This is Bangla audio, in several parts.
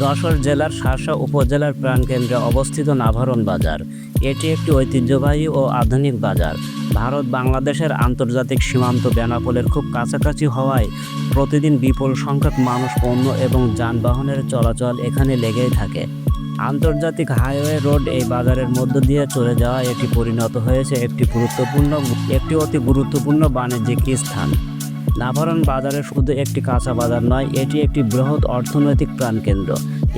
যশোর জেলার শাসা উপজেলার প্রাণকেন্দ্রে অবস্থিত নাভারণ বাজার। এটি একটি ঐতিহ্যবাহী ও আধুনিক বাজার। ভারত বাংলাদেশের আন্তর্জাতিক সীমান্ত বেনাপোলের খুব কাছাকাছি হওয়ায় প্রতিদিন বিপুল সংখ্যক মানুষ পণ্য এবং যানবাহনের চলাচল এখানে লেগেই থাকে। আন্তর্জাতিক হাইওয়ে রোড এই বাজারের মধ্য দিয়ে চলে যাওয়া এটি পরিণত হয়েছে একটি গুরুত্বপূর্ণ, একটি অতি গুরুত্বপূর্ণ বাণিজ্যিক স্থান। নাভারণ বাজারে শুধু একটি কাঁচা বাজার নয়, এটি একটি বৃহৎ অর্থনৈতিক প্রাণকেন্দ্র।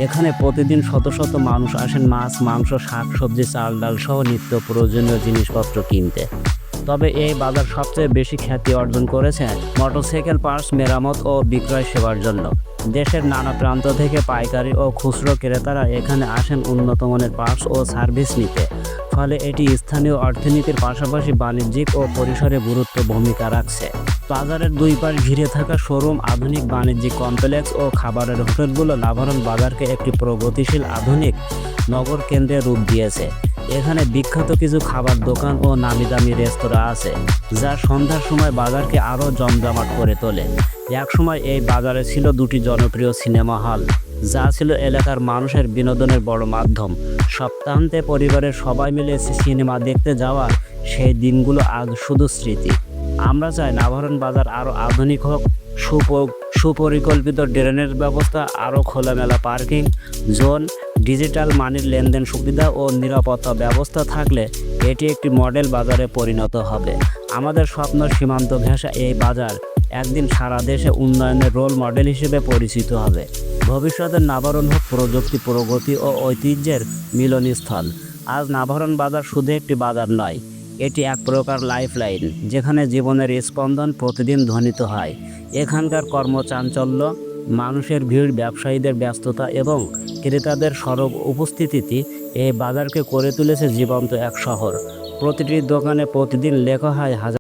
এখানে প্রতিদিন শত শত মানুষ আসেন মাছ, মাংস, শাক, সবজি, চাল, ডাল সহ নিত্য প্রয়োজনীয় জিনিসপত্র কিনতে। তবে এই বাজার সবচেয়ে বেশি খ্যাতি অর্জন করেছে মোটরসাইকেল পার্টস, মেরামত ও বিক্রয় সেবার জন্য। দেশের নানা প্রান্ত থেকে পাইকারি ও খুচরো ক্রেতারা এখানে আসেন উন্নত মানের পার্টস ও সার্ভিস নিতে। ফলে এটি স্থানীয় অর্থনীতির পাশাপাশি বাণিজ্যিক ও পরিসরে গুরুত্ব ভূমিকা রাখছে। বাজারের দুই পাশ ঘিরে থাকা শোরুম, আধুনিক বাণিজ্যিক কমপ্লেক্স ও খাবারের হোটেলগুলো নাভারণ বাজারকে একটি প্রগতিশীল আধুনিক নগর কেন্দ্রে রূপ দিয়েছে। এখানে বিখ্যাত কিছু খাবার দোকান ও নামি দামি রেস্তোরাঁ আছে, যা সন্ধ্যার সময় বাজারকে আরও জমজমাট করে তোলে। একসময় এই বাজারে ছিল দুটি জনপ্রিয় সিনেমা হল। যা ছিল এলাকার মানুষের বিনোদনের বড় মাধ্যম। সপ্তাহান্তে পরিবারের সবাই মিলে সিনেমা দেখতে যাওয়া সেই দিনগুলো আজ শুধু স্মৃতি। আমরা চাই নাভারণ বাজার আরও আধুনিক হোক, সুপ সুপরিকল্পিত ড্রেনের ব্যবস্থা আরও খোলামেলা পার্কিং, জোন, ডিজিটাল মানির লেনদেন সুবিধা ও নিরাপত্তা ব্যবস্থা থাকলে এটি একটি মডেল বাজারে পরিণত হবে। আমাদের স্বপ্ন সীমান্ত ঘেঁষা এই বাজার একদিন সারা দেশে উন্নয়নের রোল মডেল হিসেবে পরিচিত হবে। ভবিষ্যতের নাভারণ হোক প্রযুক্তি, প্রগতি ও ঐতিহ্যের মিলনস্থল। আজ নাভারণ বাজার শুধু একটি বাজার নয়, এটি এক প্রকার লাইফলাইন, যেখানে জীবনের স্পন্দন প্রতিদিন ধ্বনিত হয়। এখানকার কর্মচাঞ্চল্য, মানুষের ভিড়, ব্যবসায়ীদের ব্যস্ততা এবং ক্রেতাদের সরব উপস্থিতি এই বাজারকে করে তুলেছে জীবন্ত এক শহর। প্রতিটি দোকানে প্রতিদিন লেখা হয় হাজার